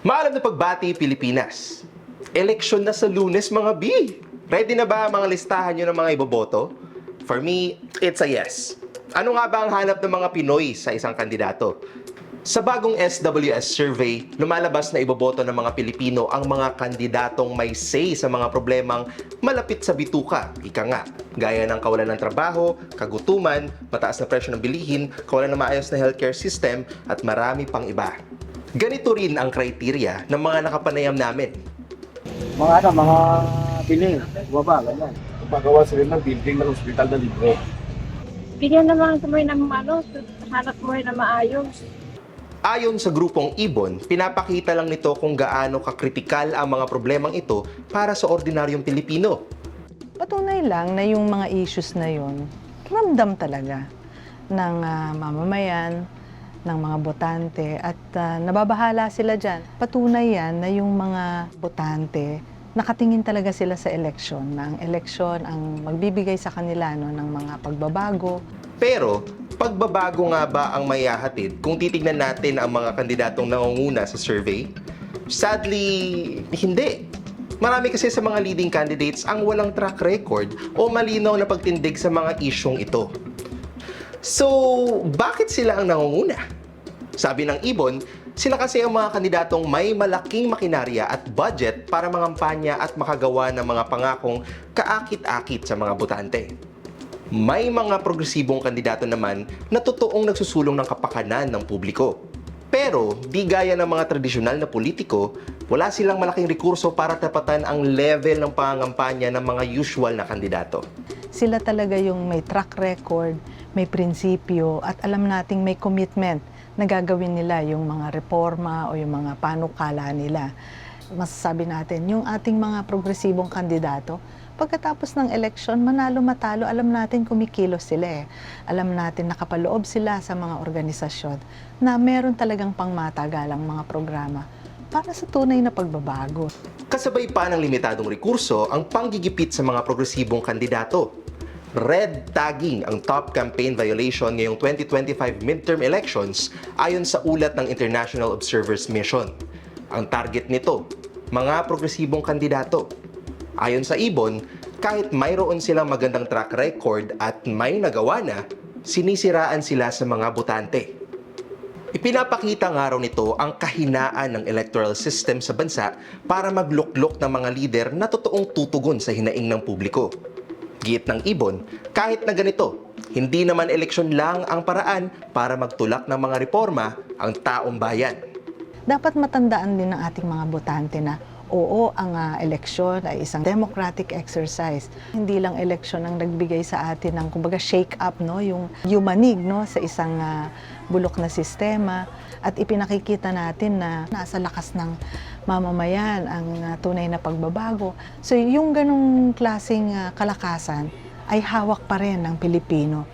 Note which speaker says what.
Speaker 1: Maalam na pagbati Pilipinas. Eleksyon na sa lunes mga B. Ready na ba mga listahan nyo ng mga iboboto? For me, it's a yes. Ano nga ba ang hanap ng mga Pinoy sa isang kandidato? Sa bagong SWS survey, lumalabas na iboboto ng mga Pilipino ang mga kandidatong may say sa mga problemang malapit sa bituka, ika nga, gaya ng kawalan ng trabaho, kagutuman, mataas na presyo ng bilihin, kawalan ng maayos na healthcare system, at marami pang iba. Ganito rin ang kriteriya ng mga nakapanayam namin.
Speaker 2: Mga ano, mga biling, baba, ganyan.
Speaker 3: Pagawa sila ng building ng hospital na libre.
Speaker 4: Bigyan naman kami ng ano, hanap mo na maayos.
Speaker 1: Ayon sa grupong Ibon, pinapakita lang nito kung gaano kakritikal ang mga problemang ito para sa ordinaryong Pilipino.
Speaker 5: Patunay lang na yung mga issues na yun, ramdam talaga ng ah, mamamayan, ng mga botante at ah, nababahala sila dyan. Patunay yan na yung mga botante, nakatingin talaga sila sa eleksyon, na ang eleksyon ang magbibigay sa kanila no, ng mga pagbabago,
Speaker 1: Pero, pagbabago nga ba ang mayahatid kung titignan natin ang mga kandidatong nangunguna sa survey? Sadly, hindi. Marami kasi sa mga leading candidates ang walang track record o malinaw na pagtindig sa mga isyong ito. So, bakit sila ang nangunguna? Sabi ng Ibon, sila kasi ang mga kandidatong may malaking makinarya at budget para mangampanya at makagawa ng mga pangakong kaakit-akit sa mga botante. May mga progresibong kandidato naman na totoong nagsusulong ng kapakanan ng publiko. Pero di gaya ng mga tradisyonal na politiko, wala silang malaking rekurso para tapatan ang level ng pangangampanya ng mga usual na kandidato.
Speaker 5: Sila talaga yung may track record, may prinsipyo at alam nating may commitment na gagawin nila yung mga reforma o yung mga panukala nila. Masasabi natin, yung ating mga progresibong kandidato, pagkatapos ng eleksyon, manalo matalo, alam natin kumikilos sila eh. Alam natin nakapaloob sila sa mga organisasyon na meron talagang pangmatagalang mga programa para sa tunay na pagbabago.
Speaker 1: Kasabay pa ng limitadong rekurso ang panggigipit sa mga progresibong kandidato. Red tagging ang top campaign violation ngayong 2025 midterm elections ayon sa ulat ng International Observers Mission. Ang target nito, mga progresibong kandidato. Ayon sa Ibon, kahit mayroon silang magandang track record at may nagawa na, sinisiraan sila sa mga botante. Ipinapakita nga raw nito ang kahinaan ng electoral system sa bansa para magluklok ng mga lider na totoong tutugon sa hinaing ng publiko. Giit ng Ibon, kahit na ganito, hindi naman eleksyon lang ang paraan para magtulak ng mga reforma ang taong bayan.
Speaker 5: dapat matandaan din ng ating mga botante na oo, ang ah, eleksyon ay isang democratic exercise. Hindi lang eleksyon ang nagbigay sa atin ng kumbaga shake up no, yung yumanig no sa isang ah, bulok na sistema at ipinakikita natin na nasa lakas ng mamamayan ang ah, tunay na pagbabago. So yung ganong klaseng ah, kalakasan ay hawak pa rin ng Pilipino.